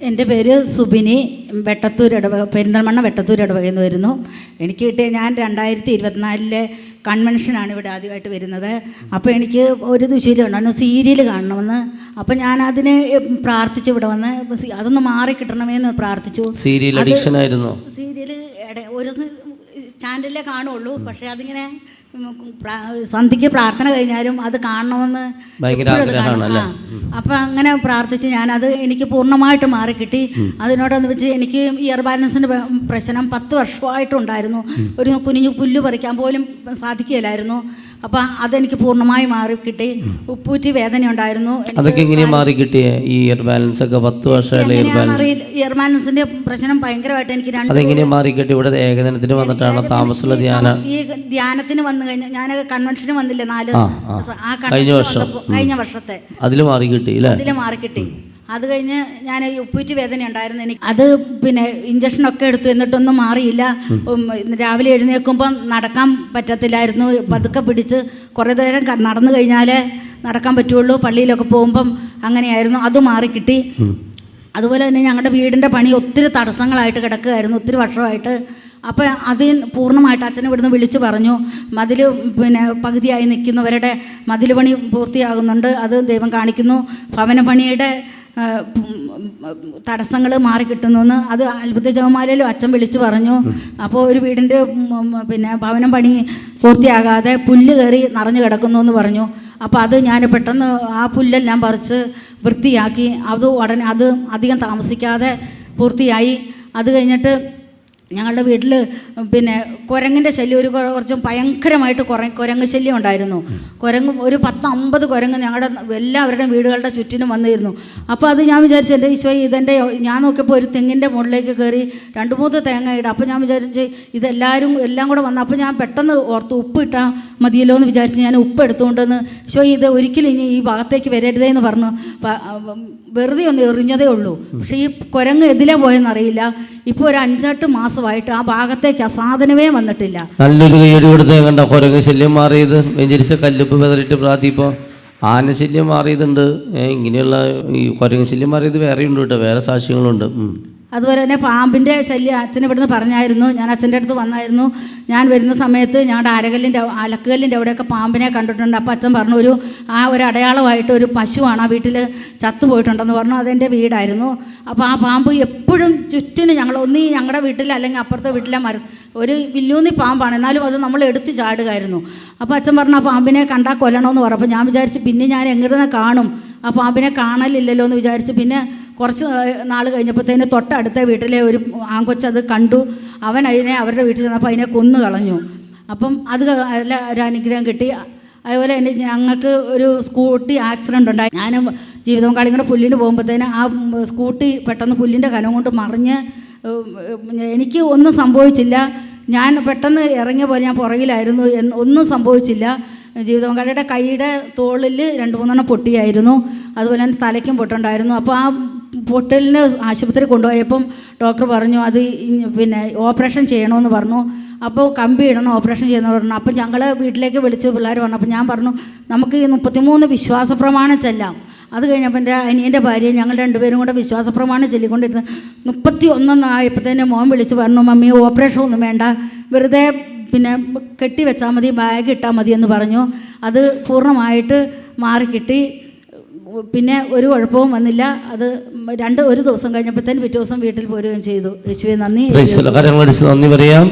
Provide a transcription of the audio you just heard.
എന്റെ പേര് സുബിനി വെട്ടത്തൂർ ഇടവക പെരിന്തൽമണ്ണ വെട്ടത്തൂർ ഇടവകയിൽ നിന്ന് വരുന്നു. എനിക്ക് കിട്ടിയ ഞാൻ രണ്ടായിരത്തി ഇരുപത്തിനാലിലെ കൺവെൻഷനാണ് ഇവിടെ ആദ്യമായിട്ട് വരുന്നത്. അപ്പോൾ എനിക്ക് ഒരു ദുശീലം ഉണ്ടായിരുന്നു സീരിയൽ കാണണമെന്ന്. അപ്പോൾ ഞാൻ അതിന് പ്രാർത്ഥിച്ചു ഇവിടെ വന്ന് അതൊന്ന് മാറി കിട്ടണമെന്ന് പ്രാർത്ഥിച്ചു. സീരിയൽ സീരിയൽ ഒരു ചാനലിലേ കാണുള്ളൂ. പക്ഷേ അതിങ്ങനെ സന്ധ്യയ്ക്ക് പ്രാർത്ഥന കഴിഞ്ഞാലും അത് കാണണമെന്ന്. അപ്പം അങ്ങനെ പ്രാർത്ഥിച്ച് ഞാനത് എനിക്ക് പൂർണമായിട്ട് മാറി കിട്ടി അതിനോടൊന്ന് വെച്ച് എനിക്ക് ഇയർ ബാലൻസിന്റെ പ്രശ്നം പത്ത് വർഷമായിട്ടുണ്ടായിരുന്നു. ഒരു കുനിഞ്ഞു പുല്ല് പറിക്കാൻ പോലും സാധിക്കില്ലായിരുന്നു അപ്പം അതെനിക്ക് പൂർണമായി മാറി കിട്ടി. ഉപ്പൂറ്റി വേദന ഉണ്ടായിരുന്നു അതൊക്കെ എങ്ങനെയാ മാറി കിട്ടിയേ? ഈ ഇയർ ബാലൻസ് ഒക്കെ പത്ത് വർഷമായില്ല ഇയർ ബാലൻസ് ഇയർ ബാലൻസിന്റെ പ്രശ്നം ഭയങ്കരമായിട്ട് എനിക്ക് അതെങ്ങനെയാ മാറി കിട്ടി? ഇവിടെ ഏകദിനത്തിന് വന്നിട്ടാണ് താമസമുള്ള ധ്യാന? ഈ ധ്യാനത്തിന് വന്നു കഴിഞ്ഞാൽ ഞാൻ കൺവെൻഷന് വന്നില്ലേ നാല്. ആ കഴിഞ്ഞ വർഷം. കഴിഞ്ഞ വർഷത്തെ. അതിൽ മാറി കിട്ടി അല്ലേ അതിൽ മാറി കിട്ടി. അത് കഴിഞ്ഞ് ഞാൻ ഈ ഉപ്പൂറ്റി വേദന ഉണ്ടായിരുന്നു. എനിക്ക് അത് പിന്നെ ഇഞ്ചക്ഷനൊക്കെ എടുത്തു എന്നിട്ടൊന്നും മാറിയില്ല. രാവിലെ എഴുന്നേൽക്കുമ്പോൾ നടക്കാൻ പറ്റത്തില്ലായിരുന്നു. പതുക്കെ പിടിച്ച് കുറേ നേരം നടന്നു കഴിഞ്ഞാൽ നടക്കാൻ പറ്റുള്ളൂ. പള്ളിയിലൊക്കെ പോകുമ്പം അങ്ങനെയായിരുന്നു. അത് മാറി കിട്ടി അതുപോലെ തന്നെ ഞങ്ങളുടെ വീടിന്റെ പണി ഒത്തിരി തടസ്സങ്ങളായിട്ട് കിടക്കുകയായിരുന്നു ഒത്തിരി വർഷമായിട്ട്. അപ്പോൾ അതിന് പൂർണമായിട്ട് അച്ഛനെ ഇവിടുന്ന് വിളിച്ചു പറഞ്ഞു. മതിൽ പിന്നെ പകുതിയായി നിൽക്കുന്നവരുടെ മതിൽ പണി പൂർത്തിയാകുന്നുണ്ട്. അത് ദൈവം കാണിക്കുന്നു. ഭവന പണിയുടെ തടസ്സങ്ങൾ മാറിക്കിട്ടുന്നു അത് അത്ഭുത ജവമാലയിലും അച്ഛൻ വിളിച്ചു പറഞ്ഞു. അപ്പോൾ ഒരു വീടിന്റെ പിന്നെ ഭവനം പണി പൂർത്തിയാകാതെ പുല്ല് കയറി നിറഞ്ഞു കിടക്കുന്നു എന്ന് പറഞ്ഞു. അപ്പോൾ അത് ഞാൻ പെട്ടെന്ന് ആ പുല്ലെല്ലാം പറിച്ച് വൃത്തിയാക്കി. അത് ഉടനെ അത് അധികം താമസിക്കാതെ പൂർത്തിയായി. അത് കഴിഞ്ഞിട്ട് ഞങ്ങളുടെ വീട്ടിൽ പിന്നെ കുരങ്ങിന്റെ ശല്യം ഒരു കുറച്ചും ഭയങ്കരമായിട്ട് കുര കുരങ്ങ് ശല്യം ഉണ്ടായിരുന്നു. കുരങ്ങ് ഒരു പത്ത് അമ്പത് കുരങ്ങ് ഞങ്ങളുടെ എല്ലാവരുടെയും വീടുകളുടെ ചുറ്റിനും വന്നിരുന്നു. അപ്പോൾ അത് ഞാൻ വിചാരിച്ചു എന്റെ ഈശോ ഇതെന്റെ ഞാൻ നോക്കിയപ്പോൾ ഒരു തെങ്ങിന്റെ മുകളിലേക്ക് കയറി രണ്ട് മൂന്ന് തേങ്ങ ഇടും. അപ്പോൾ ഞാൻ വിചാരിച്ച് ഇതെല്ലാവരും എല്ലാം കൂടെ വന്നു അപ്പോൾ ഞാൻ പെട്ടെന്ന് ഓർത്ത് ഉപ്പ് ഇട്ടാൽ മതിയല്ലോ എന്ന് വിചാരിച്ച് ഞാൻ ഉപ്പ് എടുത്തുകൊണ്ടെന്ന് ഈശോ ഇത് ഒരിക്കലും ഇനി ഈ ഭാഗത്തേക്ക് വരരുതേ എന്ന് പറഞ്ഞു. വെറുതെ ഒന്ന് എറിഞ്ഞതേ ഉള്ളൂ. പക്ഷേ ഈ കുരങ്ങ് എതിലെ പോയെന്നറിയില്ല ഇപ്പോൾ ഒരു അഞ്ചെട്ട് മാസമായിട്ട് ആ ഭാഗത്തേക്ക് ആ സാധനമേ വന്നിട്ടില്ല. നല്ലൊരു കൈയടി കൊടുത്ത് കണ്ട കുരങ്ങ് ശല്യം മാറിയത്. വെഞ്ചരിച്ച കല്ലുപ്പ് വെതറിട്ട് പ്രാർത്ഥിപ്പോൾ ആന ശല്യം മാറിയതുണ്ട്. ഇങ്ങനെയുള്ള ഈ കുരങ്ങ് ശല്യം മാറിയത് വേറെയുണ്ട് കേട്ടോ. വേറെ സാക്ഷ്യങ്ങളുണ്ട്. അതുപോലെ തന്നെ പാമ്പിന്റെ ശല്യം അച്ഛൻ ഇവിടുന്ന് പറഞ്ഞായിരുന്നു. ഞാൻ അച്ഛന്റെ അടുത്ത് വന്നായിരുന്നു. ഞാൻ വരുന്ന സമയത്ത് ഞങ്ങളുടെ അരകല്ലിന്റെ അലക്കുകല്ലിന്റെ അവിടെയൊക്കെ പാമ്പിനെ കണ്ടിട്ടുണ്ട്. അപ്പോൾ അച്ഛൻ പറഞ്ഞു ഒരു ആ ഒരു അടയാളമായിട്ട് ഒരു പശുവാണ് ആ വീട്ടിൽ ചത്തുപോയിട്ടുണ്ടെന്ന് പറഞ്ഞു. അതെന്റെ വീടായിരുന്നു. അപ്പോൾ ആ പാമ്പ് എപ്പോഴും ചുറ്റിന് ഞങ്ങൾ ഒന്നീ ഞങ്ങളുടെ വീട്ടിൽ അല്ലെങ്കിൽ അപ്പുറത്തെ വീട്ടിലെ മര ഒരു വില്ലൂന്നി പാമ്പാണ്. എന്നാലും അത് നമ്മൾ എടുത്ത് ചാടുകയായിരുന്നു. അപ്പോൾ അച്ഛൻ പറഞ്ഞു ആ പാമ്പിനെ കണ്ടാൽ കൊല്ലണമെന്ന് പറഞ്ഞു അപ്പോൾ ഞാൻ വിചാരിച്ച് പിന്നെ ഞാൻ എങ്ങനെ കാണും. ആ പാമ്പിനെ കാണലില്ലല്ലോ എന്ന് വിചാരിച്ച് പിന്നെ കുറച്ച് നാൾ കഴിഞ്ഞപ്പോഴത്തേന് തൊട്ടടുത്ത വീട്ടിലെ ഒരു ആങ്കൊച്ചത് കണ്ടു. അവൻ അതിനെ അവരുടെ വീട്ടിൽ ചെന്നപ്പോൾ അതിനെ കൊന്നു കളഞ്ഞു. അപ്പം അത് ഒരു അനുഗ്രഹം കിട്ടി. അതുപോലെ തന്നെ ഞങ്ങൾക്ക് ഒരു സ്കൂട്ടി ആക്സിഡന്റ് ഉണ്ടായി. ഞാൻ ജീവിതം കളിങ്ങളുടെ പുല്ലിന് പോകുമ്പോഴത്തേന് ആ സ്കൂട്ടി പെട്ടെന്ന് പുല്ലിന്റെ കനം കൊണ്ട് മറിഞ്ഞ് എനിക്ക് ഒന്നും സംഭവിച്ചില്ല. ഞാൻ പെട്ടെന്ന് ഇറങ്ങിയ പോലെ ഞാൻ പുറകിലായിരുന്നു എന്ന് ഒന്നും സംഭവിച്ചില്ല. ജീവിതപങ്കാളിയുടെ കൈയുടെ തോളിൽ രണ്ട് മൂന്നെണ്ണം പൊട്ടിയായിരുന്നു. അതുപോലെ തന്നെ തലയ്ക്കും പൊട്ടുണ്ടായിരുന്നു. അപ്പോൾ ആ പൊട്ടലിന് ആശുപത്രി കൊണ്ടുപോയപ്പം ഡോക്ടർ പറഞ്ഞു അത് പിന്നെ ഓപ്പറേഷൻ ചെയ്യണമെന്ന് പറഞ്ഞു. അപ്പോൾ കമ്പി ഇടണം ഓപ്പറേഷൻ ചെയ്യുന്ന പറഞ്ഞു. അപ്പം ഞങ്ങൾ വീട്ടിലേക്ക് വിളിച്ച് പിള്ളേർ പറഞ്ഞു അപ്പം ഞാൻ പറഞ്ഞു നമുക്ക് ഈ മുപ്പത്തിമൂന്ന് വിശ്വാസ പ്രമാണം ചെല്ലാം. അത് കഴിഞ്ഞപ്പോൾ എന്റെ അനിയന്റെ ഭാര്യ ഞങ്ങൾ രണ്ടുപേരും കൂടെ വിശ്വാസ പ്രമാണം ചൊല്ലിക്കൊണ്ടിരുന്നു. മുപ്പത്തി ഒന്നൊന്നായപ്പോഴത്തേന് മോൻ വിളിച്ച് പറഞ്ഞു മമ്മി ഓപ്പറേഷൻ ഒന്നും വേണ്ട. വെറുതെ പിന്നെ കെട്ടി വെച്ചാൽ മതി ബാഗ് ഇട്ടാൽ മതി എന്ന് പറഞ്ഞു. അത് പൂർണമായിട്ട് മാറിക്കിട്ടി. പിന്നെ ഒരു കുഴപ്പവും വന്നില്ല. അത് രണ്ട് ഒരു ദിവസം കഴിഞ്ഞപ്പോൾ തന്നെ പിറ്റേ ദിവസം വീട്ടിൽ പോരുകയും ചെയ്തു. യേശുവെ നന്ദി. നന്ദി പറയാം.